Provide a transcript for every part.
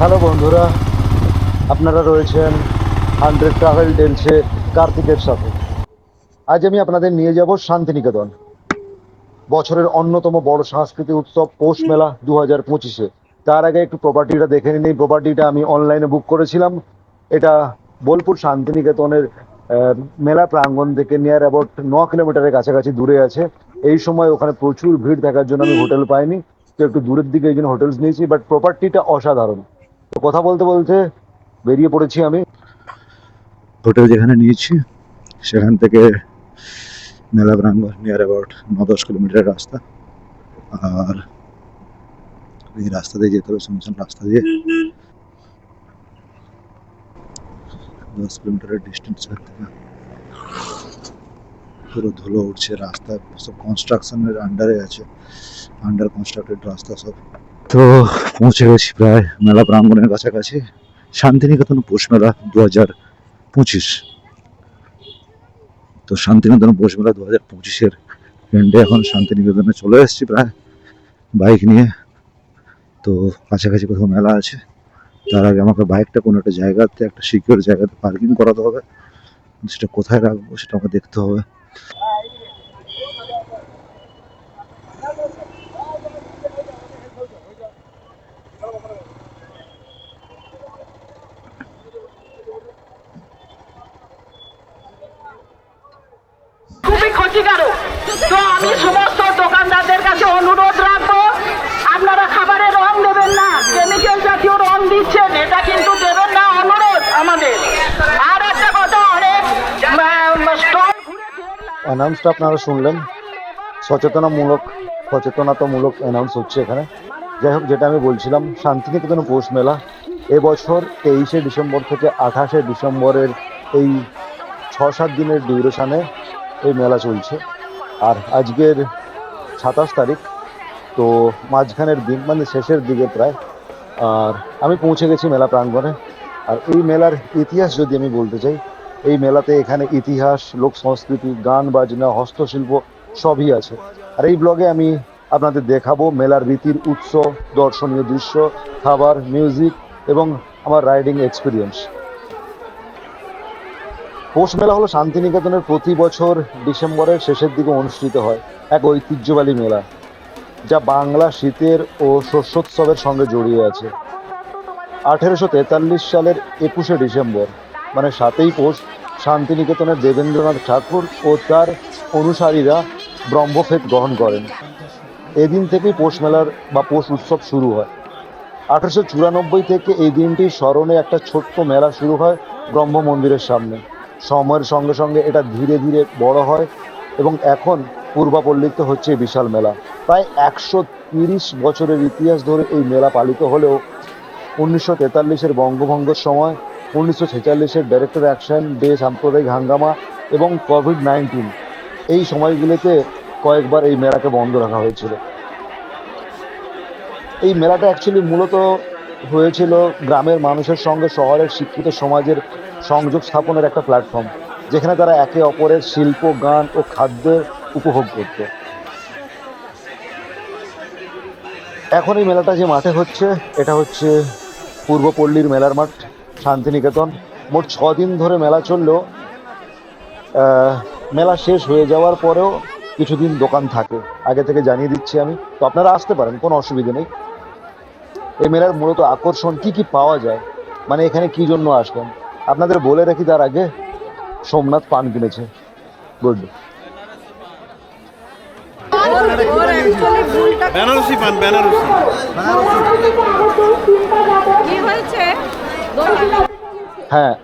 Hello বন্ধুরা, আপনারা রয়েছেন হান্ড্রেড ট্রাভেল টেলসে কার্তিকের সাথে। আজ আমি আপনাদের নিয়ে যাব শান্তিনিকেতন, বছরের অন্যতম বড় সাংস্কৃতিক উৎসব পৌষ মেলা দু হাজার পঁচিশে। তার আগে একটু প্রপার্টিটা দেখে নিন। এই প্রপার্টিটা আমি অনলাইনে বুক করেছিলাম। এটা বোলপুর শান্তিনিকেতনের মেলা প্রাঙ্গণ থেকে নিয়ার অ্যাবাউট ন কিলোমিটারের কাছাকাছি দূরে আছে। এই সময় ওখানে প্রচুর ভিড় থাকার জন্য আমি হোটেল পাইনি। তো একটু দূরের দিকে এই জন্য হোটেলস নিয়েছি বাট প্রপার্টিটা অসাধারণ। তো কথা বলতে বলতে বেরিয়ে পড়েছি আমি। হোটেল যেখানে নিয়েছি, সেখান থেকে মেলা প্রাঙ্গণ নিয়ার অ্যাবাউট ন দশ কিলোমিটার রাস্তা। আর এই রাস্তা দিয়ে যেতে হবে, শুনছেন রাস্তা দিয়ে। দশ কিলোমিটারের ডিস্টেন্স পুরো ধুলো উঠছে, রাস্তা সব কনস্ট্রাকশনের আন্ডারে আছে। আন্ডার কনস্ট্রাক্টেড রাস্তা সব। তো পৌঁছে গেছি প্রায় মেলা প্রাঙ্গণের কাছাকাছি। শান্তিনিকেতন পৌষ মেলা দু হাজার পঁচিশ। তো শান্তিনিকেতন পৌষ মেলা দু হাজার পঁচিশের এন্ডে এখন শান্তিনিকেতনে চলে এসেছি প্রায় বাইক নিয়ে। তো কাছাকাছি কোথাও মেলা আছে, তার আগে আমাকে বাইকটা কোনো একটা জায়গাতে, একটা সিকিউর জায়গাতে পার্কিং করাতে হবে। সেটা কোথায় রাখব সেটা আমাকে দেখতে হবে। তো আমি সমস্ত দোকানদারদের কাছে অনুরোধ রাখব, আপনারা খাবারে রং দেবেন না কেমিক্যাল জাতীয় রং দিচ্ছেন, এটা কিন্তু দেবেন না, অনুরোধ আমাদের। আর একটা কথা, অনেক অ্যানাউন্সটা আপনারা শুনলেন। সচেতনামূলক, সচেতনতামূলক অ্যানাউন্স হচ্ছে এখানে। যাই হোক, যেটা আমি বলছিলাম শান্তিনিকেতন পৌষ মেলা। এবছর তেইশে ডিসেম্বর থেকে আঠাশে ডিসেম্বরের এই ছ সাত দিনের ডিউরেশনে এই মেলা চলছে। আর আজকের সাতাশ তারিখ, তো মাঝখানের দিন মানে শেষের দিকে প্রায়। আর আমি পৌঁছে গেছি মেলা প্রাঙ্গণে। আর এই মেলার ইতিহাস যদি আমি বলতে চাই, এই মেলাতে এখানে ইতিহাস লোক সংস্কৃতি গান, বাজনা, হস্তশিল্প সবই আছে। আর এই ব্লগে আমি আপনাদের দেখাবো মেলার রীতির উৎস, দর্শনীয় দৃশ্য, খাবার মিউজিক এবং আমার রাইডিং এক্সপিরিয়েন্স পৌষ মেলা হলো শান্তিনিকেতনের প্রতি বছর ডিসেম্বরের শেষের দিকে অনুষ্ঠিত হয় এক ঐতিহ্যবাহী মেলা, যা বাংলা শীতের ও শস্যোৎসবের সঙ্গে জড়িয়ে আছে। আঠেরোশো তেতাল্লিশ সালের একুশে ডিসেম্বর মানে সাতই পৌষ, শান্তিনিকেতনের দেবেন্দ্রনাথ ঠাকুর ও তার অনুসারীরা ব্রহ্মফেদ গ্রহণ করেন। এদিন থেকেই পৌষ মেলার বা পৌষ উৎসব শুরু হয়। আঠারোশো চুরানব্বই থেকে এই দিনটির স্মরণে একটা ছোট্ট মেলা শুরু হয় ব্রহ্ম মন্দিরের সামনে। সময়ের সঙ্গে সঙ্গে এটা ধীরে ধীরে বড় হয় এবং এখন পূর্বাপল্লিত হচ্ছে বিশাল মেলা। প্রায় একশো তিরিশ বছরের ইতিহাস ধরে এই মেলা পালিত হলেও উনিশশো তেতাল্লিশের বঙ্গভঙ্গের সময়, উনিশশো ছেচল্লিশের ডাইরেক্টর অ্যাকশন ডে সাম্প্রদায়িক হাঙ্গামা এবং কোভিড নাইন্টিন এই সময়গুলিতে কয়েকবার এই মেলাকে বন্ধ রাখা হয়েছিল। এই মেলাটা অ্যাকচুয়ালি মূলত হয়েছিল গ্রামের মানুষের সঙ্গে শহরের শিক্ষিত সমাজের সংযোগ স্থাপনের একটা প্ল্যাটফর্ম যেখানে তারা একে অপরের শিল্প, গান ও খাদ্যের উপভোগ করত। এখন এই মেলাটা যে মাঠে হচ্ছে, এটা হচ্ছে পূর্বপল্লীর মেলার মাঠ, শান্তিনিকেতন। মোট ছ দিন ধরে মেলা চললেও মেলা শেষ হয়ে যাওয়ার পরেও কিছুদিন দোকান থাকে। আগে থেকে জানিয়ে দিচ্ছি আমি। তো আপনারা আসতে পারেন, কোনো অসুবিধা নেই। এই মেলার মূলত আকর্ষণ কি কি পাওয়া যায়? মানে এখানে কি জন্য আসবেন? আপনাদের বলে রাখি তার আগে সোমনাথ পান কিনেছে। গুড বেনারসি পান বেনারসি। হ্যাঁ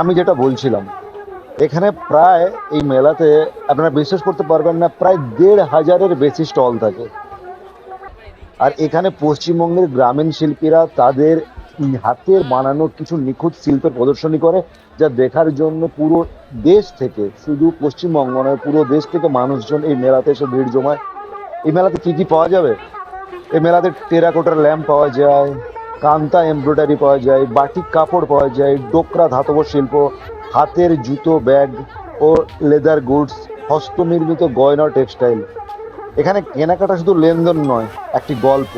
আমি যেটা বলছিলাম এখানে প্রায় এই মেলাতে আপনারা বিশ্বাস করতে পারবেন না প্রায় দেড় হাজারের বেশি স্টল থাকে। আর এখানে পশ্চিমবঙ্গের গ্রামীণ শিল্পীরা তাদের হাতের বানানো কিছু নিখুঁত শিল্পের প্রদর্শনী করে যা দেখার জন্য পুরো দেশ থেকে, শুধু পশ্চিমবঙ্গ নয়, পুরো দেশ থেকে মানুষজন এই মেলাতে এসে ভিড় জমায়। এই মেলাতে কি কি পাওয়া যাবে? এই মেলাতে টেরাকোটার ল্যাম্প পাওয়া যায়, কান্তা এমব্রয়ডারি পাওয়া যায়, বাটিক কাপড় পাওয়া যায়, ডোকরা ধাতব শিল্প, হাতের জুতো, ব্যাগ ও লেদার গুডস, হস্তনির্মিত গয়না টেক্সটাইল। এখানে কেনাকাটা শুধু লেনদেন নয়, একটি গল্প,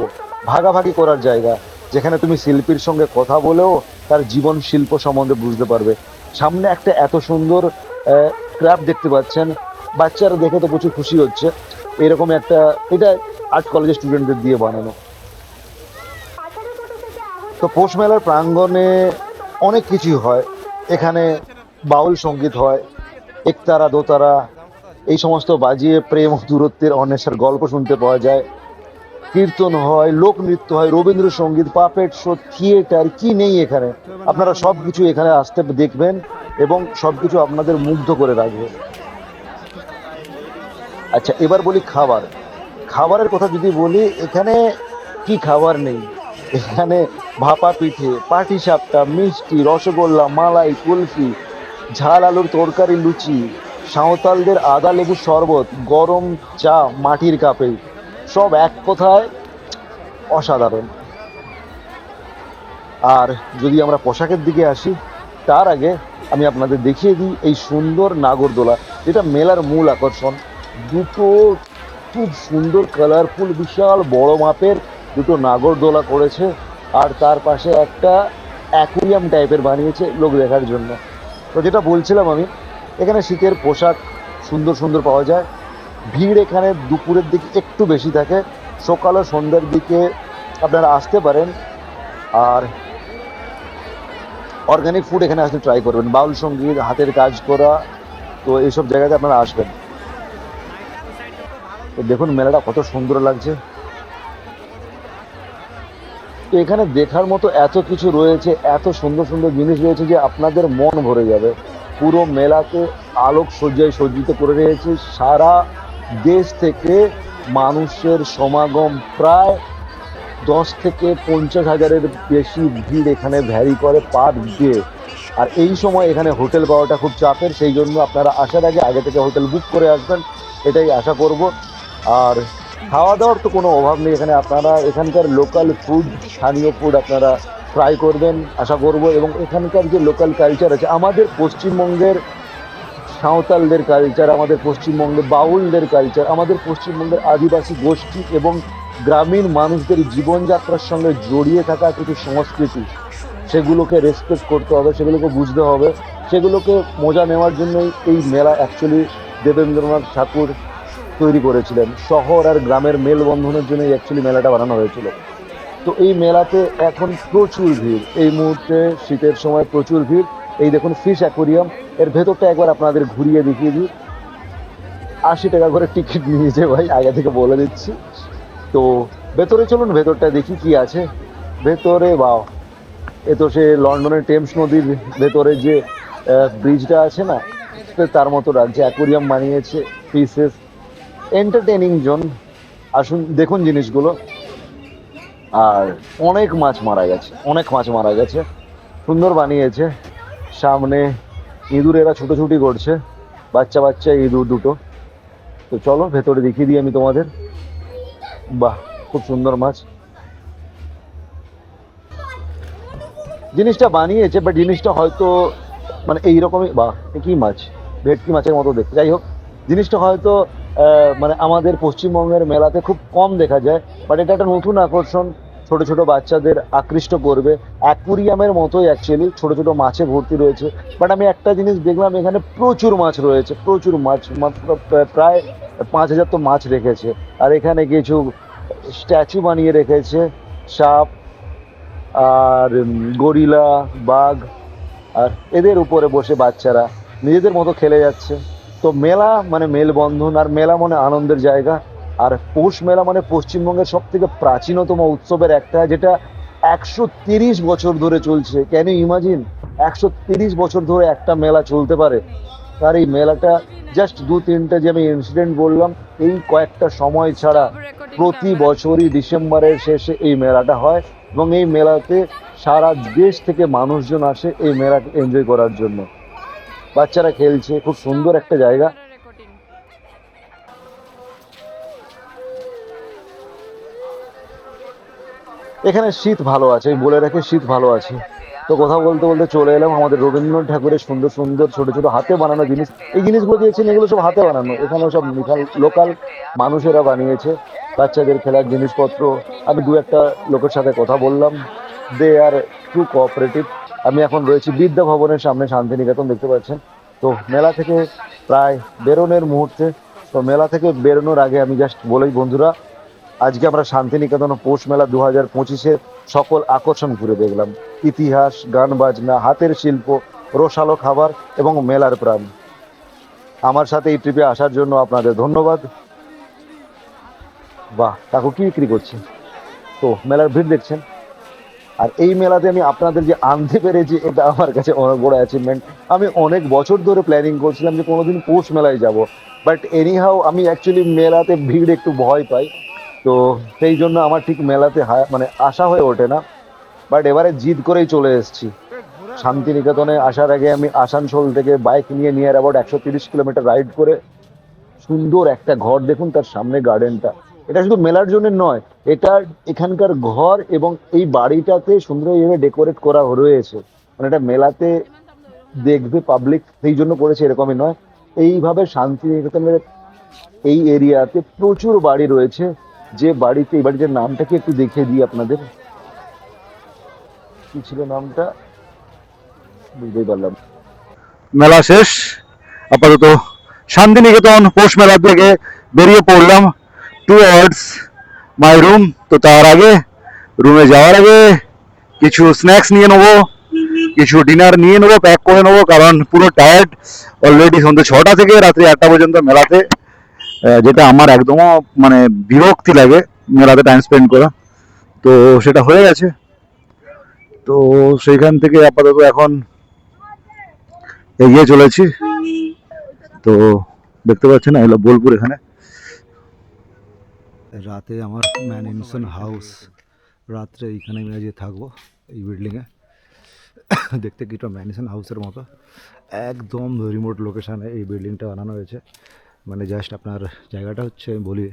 ভাগাভাগি করার জায়গা। যেখানে তুমি শিল্পীর সঙ্গে কথা বলেও তার জীবন শিল্প সম্বন্ধে বুঝতে পারবে। সামনে একটা এত সুন্দর ক্রাফট দেখতে পাচ্ছেন। বাচ্চারা দেখে তো প্রচুর খুশি হচ্ছে। এরকম একটা, এটা আর্ট কলেজের স্টুডেন্টদের দিয়ে বানানো। তো পৌষ মেলার প্রাঙ্গণে অনেক কিছুই হয়। এখানে বাউল সংগীত হয়, একতারা, দোতারা, এই সমস্ত বাজিয়ে প্রেম দূরত্বের অন্বেষার গল্প শুনতে পাওয়া যায়। কীর্তন হয়, লোক নৃত্য হয়, রবীন্দ্রসঙ্গীত পাপেট শো, থিয়েটার, কি নেই এখানে? আপনারা সব কিছু এখানে আসতে দেখবেন এবং সব কিছু আপনাদের মুগ্ধ করে রাখবে। আচ্ছা এবার বলি খাবার। খাবারের কথা যদি বলি, এখানে কি খাবার নেই? এখানে ভাপা পিঠে, পাটি সাপটা, মিষ্টি, রসগোল্লা, মালাই, কুলফি, ঝাল আলুর তরকারি, লুচি, সাঁওতালদের আদা লেবু শরবত, গরম চা মাটির কাপে। সব এক কথায়? অসাধারণ। আর যদি আমরা পোশাকের দিকে আসি, তার আগে আমি আপনাদের দেখিয়ে দিই এই সুন্দর নাগরদোলা, যেটা মেলার মূল আকর্ষণ। দুটো খুব সুন্দর কালারফুল বিশাল বড় মাপের দুটো নাগরদোলা করেছে, আর তার পাশে একটা অ্যাকুরিয়াম টাইপের বানিয়েছে লোক দেখার জন্য। তো যেটা বলছিলাম আমি, এখানে শীতের পোশাক সুন্দর সুন্দর পাওয়া যায় ভিড় এখানে দুপুরের দিকে একটু বেশি থাকে। সকাল ও সন্ধ্যার দিকে আপনারা আসতে পারেন। আর অর্গানিক ফুড এখানে আসলে ট্রাই করবেন। বাউল সংগীত, হাতের কাজ করা, তো এইসব জায়গাতে আপনারা আসবেন। তো দেখুন মেলাটা কত সুন্দর লাগছে। তো এখানে দেখার মতো এত কিছু রয়েছে, এত সুন্দর সুন্দর জিনিস রয়েছে যে আপনাদের মন ভরে যাবে। পুরো মেলাতে আলোক সজ্জায় সজ্জিত করে রয়েছে সারা দেশ থেকে মানুষের সমাগম প্রায় দশ থেকে পঞ্চাশ হাজারের বেশি ভিড় এখানে ভ্যারি করে পার ডে। আর এই সময় এখানে হোটেল পাওয়াটা খুব চাপের, সেই জন্য আপনারা আসার আগে আগে থেকে হোটেল বুক করে আসবেন, এটাই আশা করব। আর খাওয়া দাওয়ার তো কোনো অভাব নেই এখানে, আপনারা এখানকার লোকাল ফুড স্থানীয় ফুড আপনারা ট্রাই করবেন, আশা করব। এবং এখানকার যে লোকাল কালচার আছে, আমাদের পশ্চিমবঙ্গের সাঁওতালদের কালচার আমাদের পশ্চিমবঙ্গের বাউলদের কালচার আমাদের পশ্চিমবঙ্গের আদিবাসী গোষ্ঠী এবং গ্রামীণ মানুষদের জীবনযাত্রার সঙ্গে জড়িয়ে থাকা কিছু সংস্কৃতি, সেগুলোকে রেসপেক্ট করতে হবে, সেগুলোকে বুঝতে হবে, সেগুলোকে মজা নেওয়ার জন্যই এই মেলা অ্যাকচুয়ালি দেবেন্দ্রনাথ ঠাকুর তৈরি করেছিলেন। শহর আর গ্রামের মেলবন্ধনের জন্যই অ্যাকচুয়ালি মেলাটা বানানো হয়েছিল। তো এই মেলাতে এখন প্রচুর ভিড়। এই মুহূর্তে শীতের সময় প্রচুর ভিড়। এই দেখুন ফিশ অ্যাকোরিয়াম এর ভেতরটা একবার আপনাদের ঘুরিয়ে দেখিয়ে দিই। আশি টাকা করে টিকিট নিয়েছে ভাই, আগে থেকে বলে দিচ্ছি। তো ভেতরে চলুন, ভেতরটা দেখি কি আছে। ভেতরে বাও এ তো সে লন্ডনের টেমস নদীর ভেতরে যে ব্রিজটা আছে না তার মতো রাখছে অ্যাকোরিয়াম বানিয়েছে পিসেস এন্টারটেনিং জোন আসুন, দেখুন জিনিসগুলো। আর অনেক মাছ মারা গেছে, অনেক মাছ মারা গেছে। সুন্দর বানিয়েছে। সামনে ইঁদুর এরা ছুটোছুটি করছে। বাচ্চা বাচ্চা, ইঁদুর দুটো। তো চলো, ভেতরে দেখিয়ে দিই আমি তোমাদের। বাহ, খুব সুন্দর মাছ। জিনিসটা বানিয়েছে বাট জিনিসটা হয়তো মানে এইরকমই এ কি মাছ? ভেটকি মাছের মতো দেখতে। যাই হোক, জিনিসটা হয়তো মানে আমাদের পশ্চিমবঙ্গের মেলাতে খুব কম দেখা যায় বাট এটা একটা নতুন আকর্ষণ। ছোট ছোট বাচ্চাদের আকৃষ্ট করবে। অ্যাকুরিয়ামের মতোই অ্যাকচুয়ালি ছোট ছোট মাছে ভর্তি রয়েছে। বাট আমি একটা জিনিস দেখলাম, এখানে প্রচুর মাছ রয়েছে, প্রচুর মাছ, মাত্র প্রায়- পাঁচ হাজার তো মাছ রেখেছে। আর এখানে কিছু স্ট্যাচু বানিয়ে রেখেছে, সাপ, আর গরিলা, বাঘ, আর এদের উপরে বসে বাচ্চারা নিজেদের মতো খেলে যাচ্ছে। তো মেলা মানে মেলবন্ধন আর মেলা মানে আনন্দের জায়গা। আর পৌষ মেলা মানে পশ্চিমবঙ্গের সব থেকে প্রাচীনতম উৎসবের একটা, যেটা একশো তিরিশ বছর ধরে চলছে। ক্যান ইউ ইমাজিন একশো তিরিশ বছর ধরে একটা মেলা চলতে পারে। আর এই মেলাটা জাস্ট দু, তিনটে যে আমি ইনসিডেন্ট বললাম, এই কয়েকটা সময় ছাড়া প্রতি বছরই ডিসেম্বরের শেষে এই মেলাটা হয় এবং এই মেলাতে সারা দেশ থেকে মানুষজন আসে এই মেলাকে এনজয় করার জন্য। বাচ্চারা খেলছে, খুব সুন্দর একটা জায়গা। এখানে শীত ভালো আছে বলে রাখি শীত ভালো আছে। তো কথা বলতে বলতে চলে এলাম আমাদের রবীন্দ্রনাথ ঠাকুরের সুন্দর সুন্দর ছোট ছোট হাতে বানানো জিনিস। এই জিনিসগুলো দিয়েছেন, এগুলো সব হাতে বানানো। এখানে সব লোকাল মানুষেরা বানিয়েছে, বাচ্চাদের খেলার জিনিসপত্র। আমি দু একটা লোকের সাথে কথা বললাম, দে আর টু কোঅপারেটিভ। আমি এখন রয়েছি বিদ্যা ভবনের সামনে শান্তিনিকেতন, দেখতে পাচ্ছেন? তো মেলা থেকে প্রায় বেরোনোর মুহূর্তে, তো মেলা থেকে বেরোনোর আগে আমি জাস্ট বলেই বন্ধুরা আজকে আমরা শান্তিনিকেতন পৌষ মেলা দু হাজার পঁচিশের সকল আকর্ষণ ঘুরে দেখলাম। ইতিহাস, গান বাজনা, হাতের শিল্প, রসালো খাবার এবং মেলার প্রাণ। আমার সাথে এই ট্রিপে আসার জন্য আপনাদের ধন্যবাদ। বাহ, কাকু, কি বিক্রি করছে তো মেলার ভিড় দেখছেন? আর এই মেলাতে আমি আপনাদের যে আনতে পেরেছি, এটা আমার কাছে অনেক বড় অ্যাচিভমেন্ট আমি অনেক বছর ধরে প্ল্যানিং করছিলাম যে কোনোদিন পৌষ মেলায় যাব। বাট এনিহাও আমি অ্যাকচুয়ালি মেলাতে ভিড় একটু ভয় পাই। তো সেই জন্য আমার ঠিক মেলাতে মানে আশা হয়ে ওঠে না। বাট এবারে জিদ করেই চলে এসেছি। শান্তিনিকেতনে আসার আগে আমি আসানসোল থেকে বাইক নিয়ে নিয়ার অ্যাবাউট একশো তিরিশ কিলোমিটার রাইড করে সুন্দর একটা ঘর দেখুন তার সামনে গার্ডেনটা এটা শুধু মেলার জন্য নয়, এটা এখানকার ঘর এবং এই বাড়িটাতে সুন্দরভাবে ডেকোরেট করা রয়েছে। মানে এটা মেলাতে দেখবে পাবলিক সেই জন্য করেছে এরকমই নয়। এইভাবে শান্তিনিকেতনের এই এরিয়াতে প্রচুর বাড়ি রয়েছে। যে বাড়িতে এই বাড়িটার নামটা কি একটু দেখিয়ে দিই আপনাদের। কি ছিল নামটা? বুঝতেই পারলাম। মেলা শেষ। আপাতত শান্তিনিকেতন পৌষ মেলার থেকে বেরিয়ে পড়লাম টু আওয়ার্স মাই রুম তো তার আগে রুমে যাওয়ার আগে কিছু স্ন্যাক্স নিয়ে নেব, কিছু ডিনার নিয়ে নেব প্যাক করে নেব, কারণ পুরো টায়ার্ড অলরেডি সন্ধ্যে ছটা থেকে, রাত্রি আটটা পর্যন্ত মেলাতে যেটা আমার একদমও মানে বিরক্তি লাগে মেলাতে টাইম স্পেন্ড করা। তো সেটা হয়ে গেছে। তো সেইখান থেকে আপাতত এখন এগিয়ে চলেছি। তো দেখতে পাচ্ছেন এলো বোলপুর এখানে। রাতে আমার ম্যানসন হাউস। রাত্রে এইখানে আমি আজকে থাকব, এই বিল্ডিংয়ে দেখতে কিছুটা ম্যানসন হাউসের মতো। একদম রিমোট লোকেশানে এই বিল্ডিংটা বানানো হয়েছে। মানে জাস্ট আপনার জায়গাটা হচ্ছে, আমি বলি,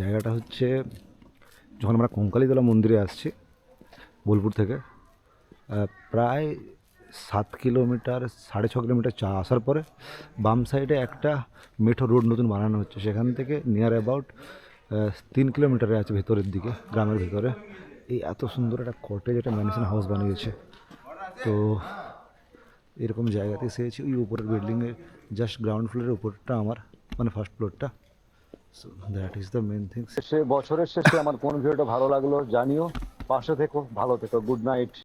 জায়গাটা হচ্ছে, যখন আমরা কঙ্কালীতলা মন্দিরে আসছি, বোলপুর থেকে প্রায় সাত কিলোমিটার, সাড়ে ছ কিলোমিটার চা আসার পরে বাম সাইডে একটা মেঠো রোড নতুন বানানো হচ্ছে। সেখান থেকে নিয়ার অ্যাবাউট তিন কিলোমিটারে আছে ভেতরের দিকে, গ্রামের ভেতরে। এই এত সুন্দর একটা কটেজ একটা ম্যানশন হাউস বানিয়েছে। তো এরকম জায়গাতে এসেছি ওই উপরের বিল্ডিংয়ের জাস্ট গ্রাউন্ড ফ্লোরের উপরটা আমার মানে ফার্স্ট ফ্লোরটা so that is the main things সে বছরের শেষে আমার কোন ভিডিওটা ভালো লাগল জানিও। পাশে থেকো, ভালো থেকো গুড নাইট